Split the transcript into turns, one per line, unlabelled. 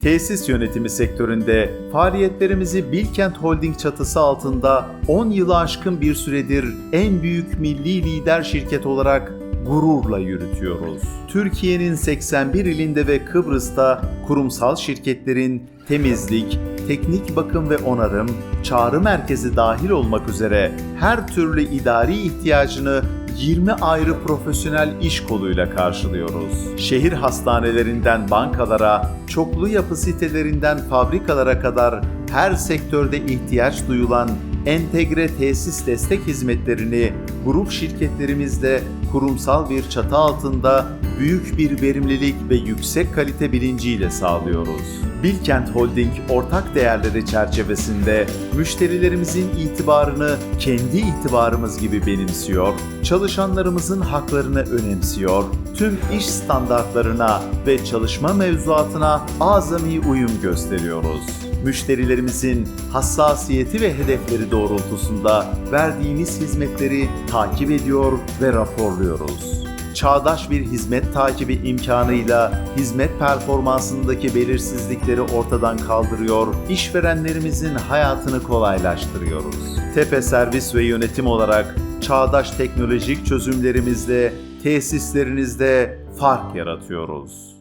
Tesis yönetimi sektöründe faaliyetlerimizi Bilkent Holding çatısı altında 10 yılı aşkın bir süredir en büyük milli lider şirket olarak gururla yürütüyoruz. Türkiye'nin 81 ilinde ve Kıbrıs'ta kurumsal şirketlerin temizlik, teknik bakım ve onarım, çağrı merkezi dahil olmak üzere her türlü idari ihtiyacını 20 ayrı profesyonel iş koluyla karşılıyoruz. Şehir hastanelerinden bankalara, çoklu yapı sitelerinden fabrikalara kadar her sektörde ihtiyaç duyulan entegre tesis destek hizmetlerini grup şirketlerimizle kurumsal bir çatı altında büyük bir verimlilik ve yüksek kalite bilinciyle sağlıyoruz. Bilkent Holding ortak değerleri çerçevesinde müşterilerimizin itibarını kendi itibarımız gibi benimsiyor, çalışanlarımızın haklarını önemsiyor, tüm iş standartlarına ve çalışma mevzuatına azami uyum gösteriyoruz müşterilerimizin hassasiyeti ve hedefleri doğrultusunda verdiğimiz hizmetleri takip ediyor ve raporluyoruz. Çağdaş bir hizmet takibi imkanıyla hizmet performansındaki belirsizlikleri ortadan kaldırıyor, işverenlerimizin hayatını kolaylaştırıyoruz. Tepe Servis ve Yönetim olarak çağdaş teknolojik çözümlerimizle tesislerinizde fark yaratıyoruz.